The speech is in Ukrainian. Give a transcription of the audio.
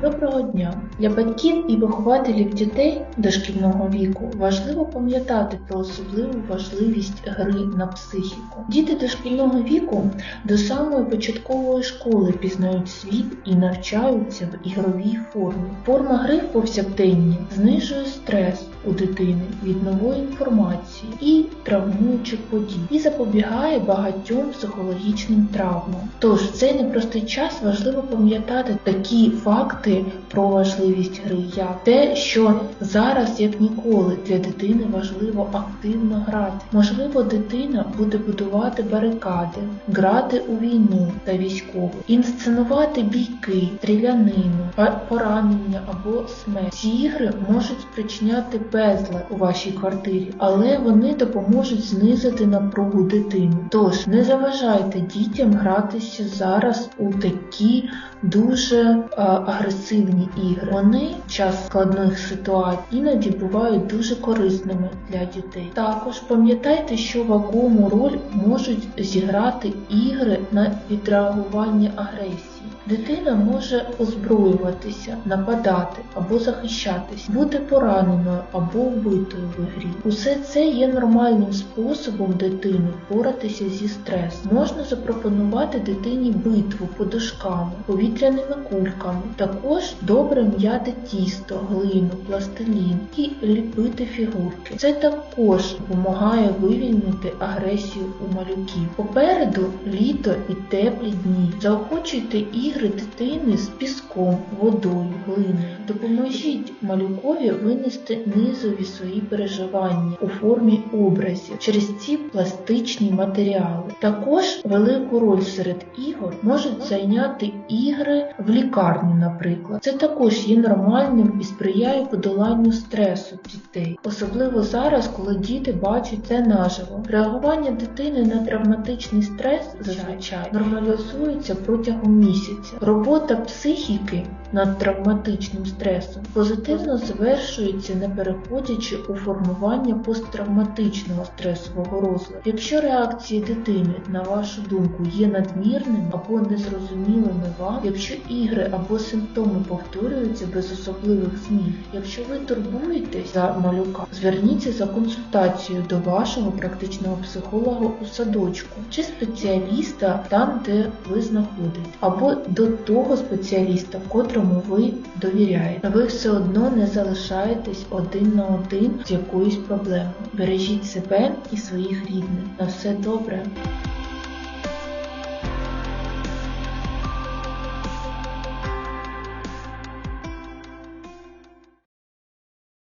Доброго дня! Для батьків і вихователів дітей дошкільного віку важливо пам'ятати про особливу важливість гри на психіку. Діти дошкільного віку до самої початкової школи пізнають світ і навчаються в ігровій формі. Форма гри повсякденні знижує стрес у дитини від нової інформації і травмуючих подій і запобігає багатьом психологічним травмам. Тож в цей непростий час важливо пам'ятати такі факти про важливість гри, як те, що зараз, як ніколи, для дитини важливо активно грати. Можливо, дитина буде будувати барикади, грати у війну та військову, інсценувати бійки, стрілянину, поранення або смерть. Ці ігри можуть спричиняти безлад у вашій квартирі, але вони допоможуть знизити напругу дитини. Тож не заважайте дітям гратися зараз у такі дуже а, агресивні ігри. Вони в час складних ситуацій іноді бувають дуже корисними для дітей. Також пам'ятайте, що вагому роль можуть зіграти ігри на відреагування агресії. Дитина може озброюватися, нападати або захищатись, бути пораненою або вбитою в ігрі. Усе це є нормальним способом дитини впоратися зі стресом. Можна запропонувати дитині битву подушками, повітряними кульками, також добре м'яти тісто, глину, пластилін і ліпити фігурки. Це також допомагає вивільнити агресію у малюків. Попереду літо і теплі дні. Заохочуйте ігри дитини з піском, водою, глиною. Допоможіть малюкові винести низові свої переживання у формі образів через ці пластичні матеріали. Також велику роль серед ігор можуть зайняти ігри в лікарні, наприклад. Це також є нормальним і сприяє подоланню стресу дітей, особливо зараз, коли діти бачать це наживо. Реагування дитини на травматичний стрес зазвичай нормалізується протягом місяця. Робота психіки над травматичним стресом позитивно завершується, не переходячи у формування посттравматичного стресового розладу. Якщо реакції дитини, на вашу думку, є надмірними або незрозумілими вам, якщо ігри або симптоми повторюються без особливих змін, якщо ви турбуєтесь за малюка, зверніться за консультацією до вашого практичного психолога у садочку чи спеціаліста там, де ви знаходитесь, або до того спеціаліста, котрому ви довіряєте. Ви все одно не залишаєтесь один на один з якоюсь проблемою. Бережіть себе і своїх рідних. На все добре.